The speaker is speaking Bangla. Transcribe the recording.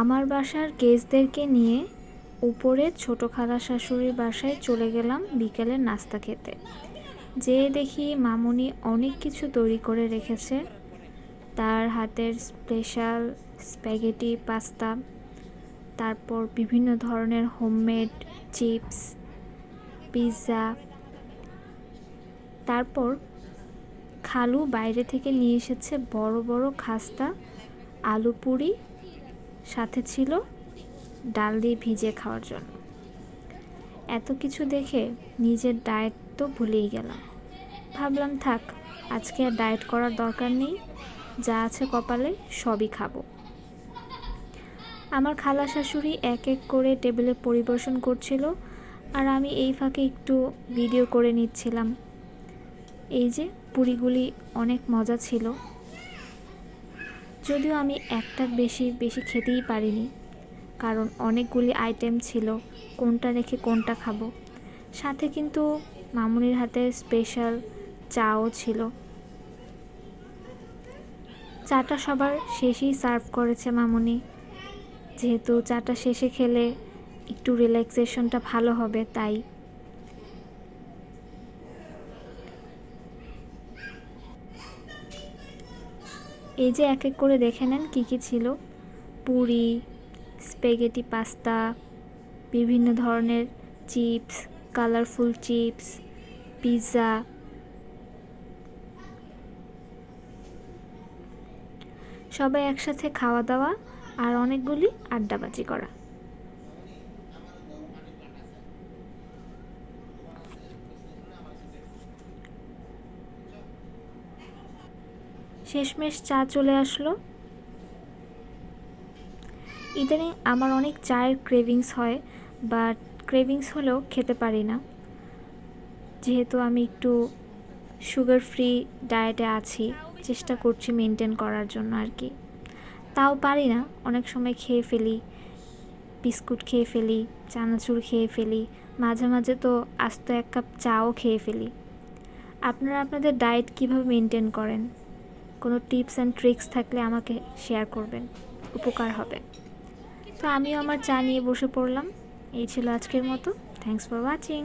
আমার বাসার গেস্টদেরকে নিয়ে উপরে ছোট খালা শাশুড়ির বাসায় চলে গেলাম বিকেলের নাস্তা খেতে। যেয়ে দেখি মামুনি অনেক কিছু তৈরি করে রেখেছে। তার হাতের স্পেশাল স্প্যাগেটি পাস্তা তারপর বিভিন্ন ধরনের হোমমেড চিপস পিৎজা তারপর খালু বাইরে থেকে নিয়ে এসেছে বড় বড় খাস্তা, আলু পুরি সাথে ছিল ডাল দিয়ে ভিজিয়ে খাওয়ার জন্য। এত কিছু দেখে নিজের ডায়েট তো ভুলেই গেলাম। ভাবলাম থাক, আজকে আর ডায়েট করার দরকার নেই, যা আছে কপালে সবই খাব। আমার খালা শাশুড়ি এক এক করে টেবিলে পরিবেশন করছিল, আর আমি এই ফাঁকে একটু ভিডিও করে নিচ্ছিলাম। এই যে, পুরিগুলি অনেক মজা ছিল। যদিও আমি একটার বেশি বেশি খেতেই পারিনি। কারণ অনেকগুলি আইটেম ছিল, কোনটা রেখে কোনটা খাব। সাথে কিন্তু মামুনির হাতে স্পেশাল চাও ছিল। চাটা সবার শেষেই সার্ভ করেছে মামুনি। যেহেতু চাটা শেষে খেলে একটু রিল্যাক্সেশনটা ভালো হবে, তাই এই যে এক এক করে দেখে নেন কী কী ছিল। পুরি স্পেগেটি পাস্তা, বিভিন্ন ধরনের চিপস, কালারফুল চিপস, পিৎজা। সবাই একসাথে খাওয়া দাওয়া আর অনেকগুলি আড্ডাবাজি করা। শেষমেশ চা চলে আসলো। ইদানিং আমার অনেক চায়ের ক্রেভিংস হয় বাট ক্রেভিংস হলেও খেতে পারি না। যেহেতু আমি একটু সুগার ফ্রি ডায়েটে আছি, চেষ্টা করছি মেনটেন করার জন্য আর কি। তাও পারি না, অনেক সময় খেয়ে ফেলি, বিস্কুট খেয়ে ফেলি, চানাচুর খেয়ে ফেলি, মাঝে মাঝে তো আস্ত এক কাপ চাও খেয়ে ফেলি। আপনারা আপনাদের ডায়েট কীভাবে মেনটেন করেন? কোনো টিপস অ্যান্ড ট্রিক্স থাকলে আমাকে শেয়ার করবেন, উপকার হবে। তো আমিও আমার চা নিয়ে বসে পড়লাম। এই ছিল আজকের মতো। Thanks for watching